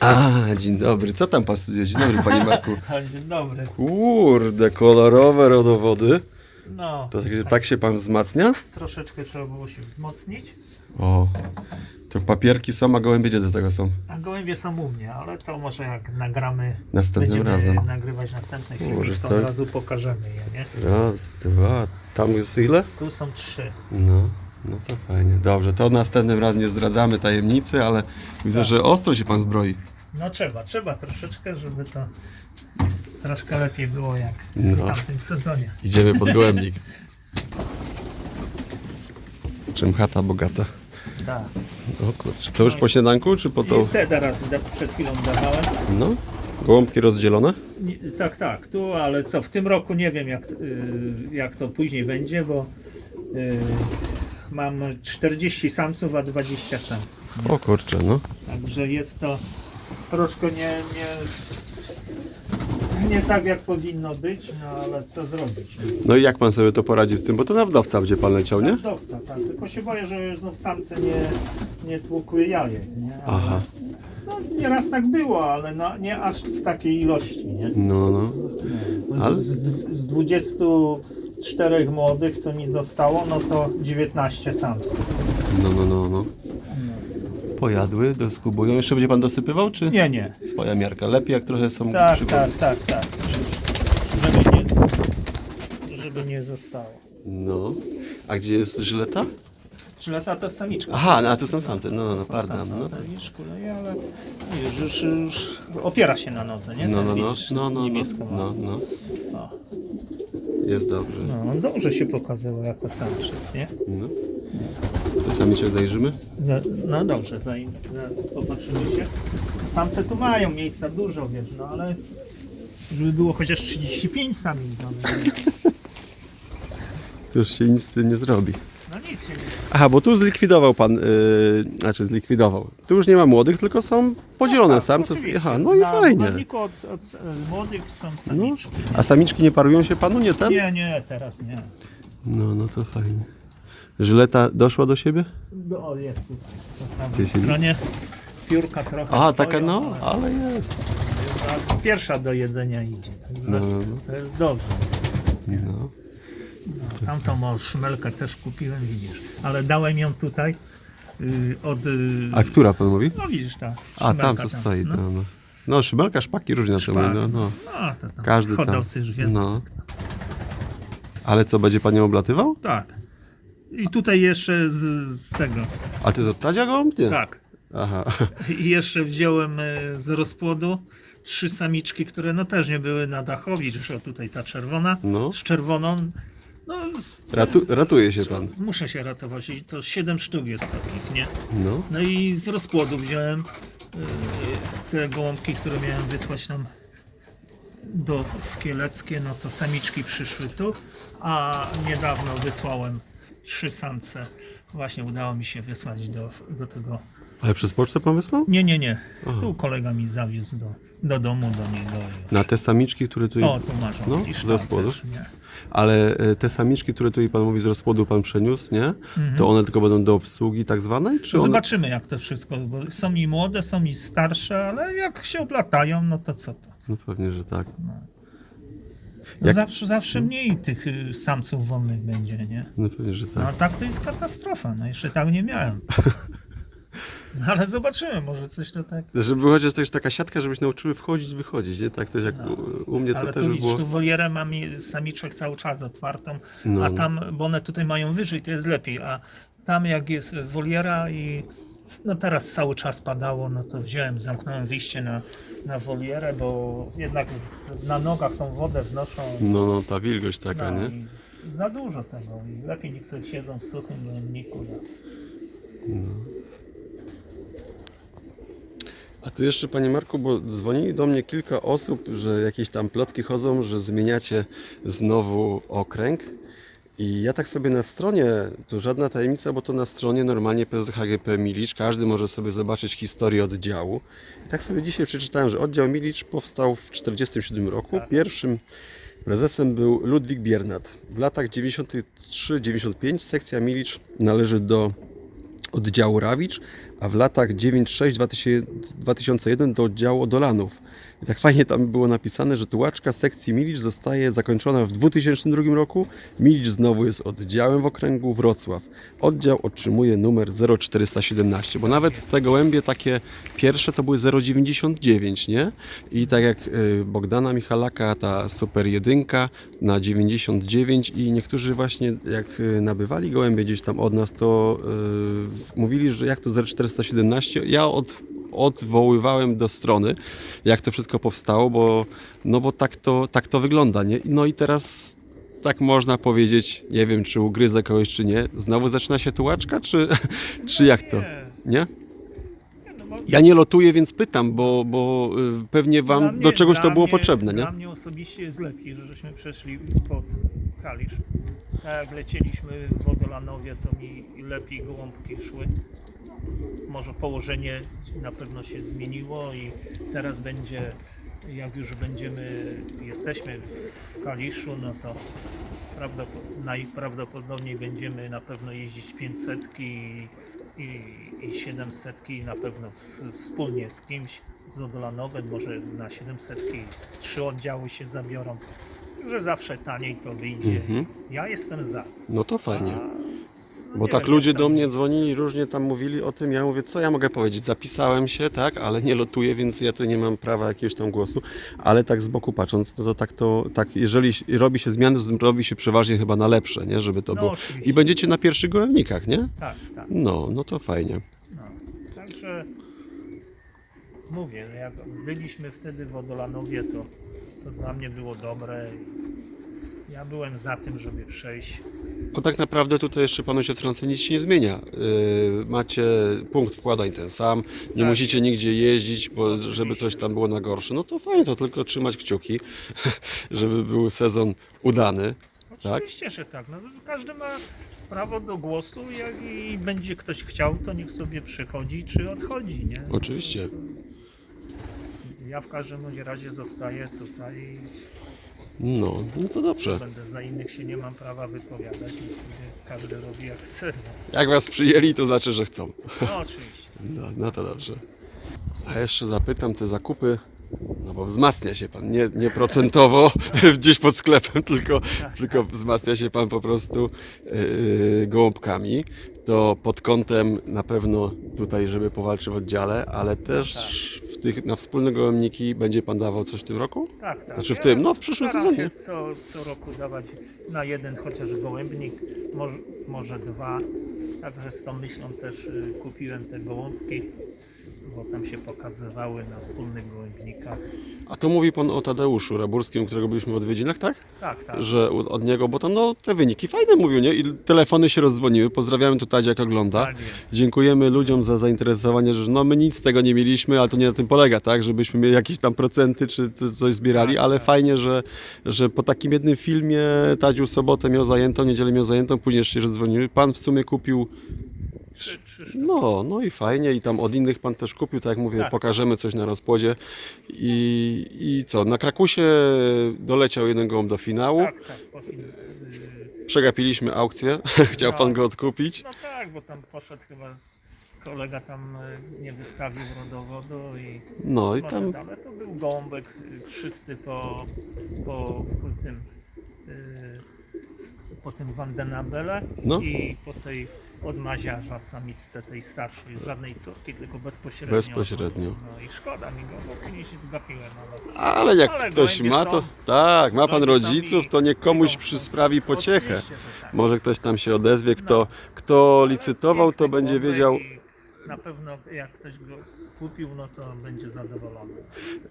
A, dzień dobry. Co tam pasuje? Dzień dobry, panie Marku. Dzień dobry. Kurde, kolorowe rodowody. No, To tak, tak się pan wzmacnia? troszeczkę trzeba było się wzmocnić. O, to papierki są, a gołębie do tego są. A gołębie są u mnie, ale to może jak nagramy, Następnym będziemy razem. nagrywać następny Kurde, filmik, to od razu pokażemy je, nie? Raz, dwa. Tam jest ile? Tu są trzy. No, no to fajnie. Dobrze, to następnym razem nie zdradzamy tajemnicy, ale widzę, Tak. że ostro się pan zbroi. No trzeba, trzeba troszeczkę, żeby to troszkę lepiej było jak No. w tamtym sezonie. Idziemy pod gołębnik. Czym chata bogata. Tak. O kurczę. To już po śniadanku, czy po I to? te teraz da- przed chwilą dawałem. No. Gołąbki rozdzielone? Nie, tak, tak, tu, ale co, w tym roku nie wiem jak, y, jak to później będzie, bo y, mam 40 samców, a 20 samców. nie? O kurczę, no. Także jest to troszkę nie, nie, nie tak jak powinno być, no ale co zrobić. nie? No i jak pan sobie to poradzi z tym? Bo to na wdowca będzie pan leciał, nie? Hodowca, tak, tylko się boję, że znów samce nie, nie tłukły jajek, nie? Ale, Aha. No nieraz tak było, ale no, nie aż w takiej ilości, nie? No, no. Ale- Z, z 24 młodych, co mi zostało, no to 19 samców. No, no, no, no. Pojadły, doskubują. Jeszcze będzie pan dosypywał, czy? Nie, nie. Swoja miarka. Lepiej jak trochę są Tak, tak, tak, tak. Żeby nie, żeby nie zostało. No. A gdzie jest żyleta? Czy lata to samiczka? Aha, no, a tu są samce. No, no, no, pardon. No, tak. kuleje, ale widzisz, już, już opiera się na nodze, nie? No, no, no. widzisz, No, z no, no. niebieską. No, no. O, Jest dobrze. no, dobrze się pokazywał jako samczyk, nie? No. To samiczek zajrzymy? Za, no dobrze, za, za, popatrzymy się. Samce tu mają miejsca dużo, wiesz, no ale żeby było chociaż 35 sami. No, To już się nic z tym nie zrobi. no nic się nie Aha, bo tu zlikwidował pan, yy, znaczy zlikwidował. Tu już nie ma młodych, tylko są podzielone Tak, samce. oczywiście. Aha, no i Na fajnie. budowniku Od, od e, młodych są samiczki. A samiczki nie parują się panu, nie ten? Nie, nie, teraz nie. No, no to fajnie. Żyleta doszła do siebie? No, jest tutaj. Gdzie prawej siedzi? stronie piórka trochę A, stoją, taka no, ale ale jest. pierwsza do jedzenia idzie. Także No, no, no. To jest dobrze. No. Tamtą o, szmelkę też kupiłem, widzisz. Ale dałem ją tutaj y, od... Y, A która pan mówi? No widzisz ta A, tam co stoi. No, No, no. szybelka, szpaki różne to Szpak. No, no. no to tam Każdy tam. hodowcy już wiedzą. No. Ale co, będzie pan ją oblatywał? Tak. I tutaj jeszcze z, z tego, A ty z odtadzia gołąb? Nie. tak. Aha. I jeszcze wziąłem e, z rozpłodu trzy samiczki, które no też nie były na dachowi, że o tutaj ta czerwona, No. z czerwoną. No, Ratu, ratuje się pan. muszę się ratować i to 7 sztuk jest takich, nie? No. No i z rozpłodu wziąłem e, te gołąbki, które miałem wysłać tam do w Kieleckie, no to samiczki przyszły tu, a niedawno wysłałem trzy samce. Właśnie udało mi się wysłać do, do tego Ale przez pocztę pan wysłał? nie, nie, nie. Aha. Tu kolega mi zawiózł do, do domu, do niego. i- Na te samiczki, które tu... O, tu masz. No, z rozpłodu. też, nie? Ale e, te samiczki, które tu pan mówi z rozpłodu pan przeniósł, nie? Mhm. To one tylko będą do obsługi tak zwanej? Czy one... Zobaczymy jak to wszystko, bo są i młode, są i starsze, ale jak się oplatają, no to co to? No pewnie, że tak. No Jak- Zawsze, zawsze mniej tych y, samców wolnych będzie, nie? No pewnie, że No a tak. tak to jest katastrofa, no jeszcze tak nie miałem. No ale zobaczymy, może coś to tak. Żeby chociaż też taka siatka, żebyś nauczyły wchodzić, wychodzić, nie? Tak coś jak u, u mnie to Ale też tu by było... tu wolierę mam samiczek cały czas otwartą, No, a no. tam, bo one tutaj mają wyżej, to jest lepiej, a tam jak jest woliera i no teraz cały czas padało, no to wziąłem, zamknąłem wyjście na, na wolierę, bo jednak z, na nogach tą wodę wnoszą. No, no, ta wilgoć taka, no, nie? i za dużo tego i lepiej niech sobie siedzą w suchym dojemniku. No. A tu jeszcze, panie Marku, bo dzwonili do mnie kilka osób, że jakieś tam plotki chodzą, że zmieniacie znowu okręg. I ja tak sobie na stronie, to żadna tajemnica, bo to na stronie normalnie PZHGP Milicz, każdy może sobie zobaczyć historię oddziału. I tak sobie dzisiaj przeczytałem, że oddział Milicz powstał w 1947 roku. Tak. Pierwszym prezesem był Ludwik Biernat. W latach 93-95 sekcja Milicz należy do oddziału Rawicz, a w latach 96-2001 do oddziału Odolanów. I tak fajnie tam było napisane, że tułaczka sekcji Milicz zostaje zakończona w 2002 roku. Milicz znowu jest oddziałem w okręgu Wrocław. Oddział otrzymuje numer 0417, bo nawet te gołębie takie pierwsze to były 099, nie? I tak jak y, Bogdana Michalaka, ta super jedynka na 99 i niektórzy właśnie jak y, nabywali gołębie gdzieś tam od nas, to y, mówili, że jak to 0417, ja od odwoływałem do strony, jak to wszystko powstało, bo, no bo tak, to, tak to wygląda, nie? No i teraz tak można powiedzieć, nie wiem czy ugryzę kogoś czy nie, znowu zaczyna się tułaczka, czy, czy jak to? Nie, no Ja nie lotuję, więc pytam, bo, bo y, pewnie wam mnie- do czegoś to było mnie- potrzebne, nie? Dla mnie osobiście jest lepiej, że żeśmy przeszli pod Kalisz. Jak lecieliśmy w Wodolanowie, to mi lepiej gołąbki szły. Może położenie na pewno się zmieniło i teraz będzie, jak już będziemy, jesteśmy w Kaliszu, no to prawdopod- najprawdopodobniej będziemy na pewno jeździć 500 i, i, i 700 na pewno w, wspólnie z kimś z Odolanowem, może na 700 trzy oddziały się zabiorą. Także zawsze taniej to wyjdzie. Mhm. Ja jestem za. No to fajnie. No Bo nie tak wiem, ludzie jak do tam- mnie dzwonili, różnie tam mówili o tym. Ja mówię, co ja mogę powiedzieć? Zapisałem się, tak, ale nie lotuję, więc ja tu nie mam prawa jakiegoś tam głosu. Ale tak z boku patrząc, no to tak to, tak, jeżeli robi się zmiany, to robi się przeważnie chyba na lepsze, nie? Żeby to No, było. oczywiście. I będziecie na pierwszych gołębnikach, nie? Tak, tak. No, no to fajnie. No. Także mówię, jak byliśmy wtedy w Odolanowie, to, to dla mnie było dobre. Ja byłem za tym, żeby przejść. Bo tak naprawdę tutaj jeszcze panu się w trące nic się nie zmienia. Yy, macie punkt wkładań ten sam, nie Tak musicie nigdzie jeździć, bo żeby coś tam było na gorsze. No to fajnie, to tylko trzymać kciuki, żeby był sezon udany. Tak? Oczywiście, że tak. No, każdy ma prawo do głosu, jak i będzie ktoś chciał, to niech sobie przychodzi czy odchodzi, nie? Oczywiście. Ja w każdym razie zostaję tutaj. No, no to dobrze. Będę za innych się nie mam prawa wypowiadać, więc sobie każdy robi jak chce. Jak was przyjęli, to znaczy, że chcą. No oczywiście. No, no to dobrze. A jeszcze zapytam te zakupy, no bo wzmacnia się pan, nie, nie procentowo gdzieś pod sklepem, tylko, tylko wzmacnia się pan po prostu yy, gołąbkami. To pod kątem na pewno tutaj, żeby powalczyć w oddziale, ale też w tych, na wspólne gołębniki będzie pan dawał coś w tym roku? Tak, tak. Znaczy w tym, no w przyszłym staram sezonie. się co, co roku dawać na jeden chociaż gołębnik, może, może dwa. Także z tą myślą też y, kupiłem te gołąbki, bo tam się pokazywały na wspólnych gołębnikach. A to mówi pan o Tadeuszu Raburskim, którego byliśmy w odwiedzinach, tak? Tak, tak. że u- od niego, bo tam no, te wyniki fajne mówił, nie? I telefony się rozdzwoniły. Pozdrawiamy tu Tadzia, jak ogląda. Tak jest. Dziękujemy ludziom za zainteresowanie, że no my nic z tego nie mieliśmy, ale to nie na tym polega, tak? Żebyśmy mieli jakieś tam procenty czy co- coś zbierali, Tak, ale tak. fajnie, że, że po takim jednym filmie Tadziu sobotę miał zajętą, niedzielę miał zajętą, później jeszcze się rozdzwoniły. Pan w sumie kupił, no, no i fajnie i tam od innych pan też kupił, tak jak mówię, Tak. pokażemy coś na rozpłodzie. I, I co, na Krakusie doleciał jeden gołąb do finału. Tak, tak. Przegapiliśmy aukcję, chciał No. pan go odkupić. No tak, bo tam poszedł chyba kolega tam y, nie wystawił rodowodu i No i tam ale to był gąbek y, czysty po, po tym po tym Vandenabele No. i po tej od maziarza samiczce tej starszej, żadnej córki, tylko bezpośrednio. Bezpośrednio. No i szkoda mi go, bo później się zgapiłem, ale Ale jak Ale ktoś ma, to tak, ma pan rodziców, to niech komuś przysprawi pociechę. Tak. Może ktoś tam się odezwie, kto, No. kto licytował, to będzie wiedział. Na pewno jak ktoś go kupił, no to będzie zadowolony.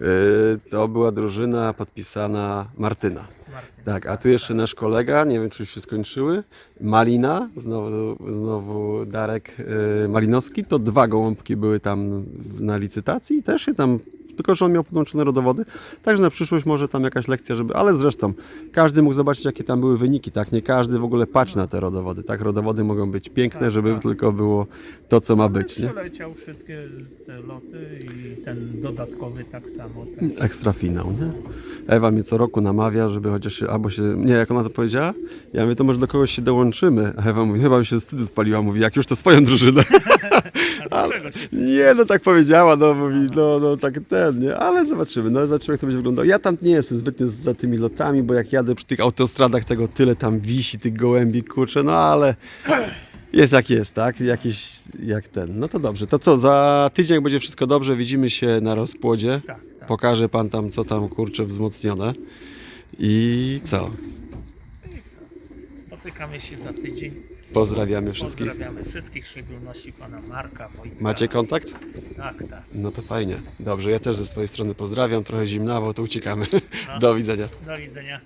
Yy, to była drużyna podpisana Martyna. Martin. Tak, a tu jeszcze nasz kolega, nie wiem czy już się skończyły, Malina, znowu, znowu Darek yy, Malinowski, to dwa gołąbki były tam w- na licytacji i też się tam, tylko że on miał podłączone rodowody, także na przyszłość może tam jakaś lekcja, żeby, ale zresztą każdy mógł zobaczyć jakie tam były wyniki, tak, nie każdy w ogóle patrzy na te rodowody, tak, rodowody mogą być piękne, Tak, żeby tak. tylko było to co ma być, nie? Przeleciał wszystkie te loty i ten dodatkowy tak samo. Tak. Ekstra finał, nie? Ewa mnie co roku namawia, żeby chociaż albo się, nie, jak ona to powiedziała? Ja mówię, to może do kogoś się dołączymy. A Ewa mówi, chyba mi się z wstydu spaliła, mówi, jak już to swoją drużynę. Się Nie, no tak powiedziała, no mówi, no, no tak ten, nie, ale zobaczymy, no zobaczymy jak to będzie wyglądało. Ja tam nie jestem zbytnio za tymi lotami, bo jak jadę przy tych autostradach, tego tyle tam wisi, tych gołębi, kurczę, no ale jest jak jest, tak, jakiś, jak ten. No to dobrze, to co, za tydzień jak będzie wszystko dobrze, widzimy się na rozpłodzie, Tak, tak. pokaże Pan tam, co tam, kurczę, wzmocnione I co? Spotykamy się za tydzień. pozdrawiamy wszystkich. Pozdrawiamy wszystkich, w szczególności pana Marka Wojtka. Macie kontakt? Tak, tak. No to fajnie. Dobrze, ja też ze swojej strony pozdrawiam. Trochę zimnawo, to uciekamy. No. Do widzenia. Do widzenia.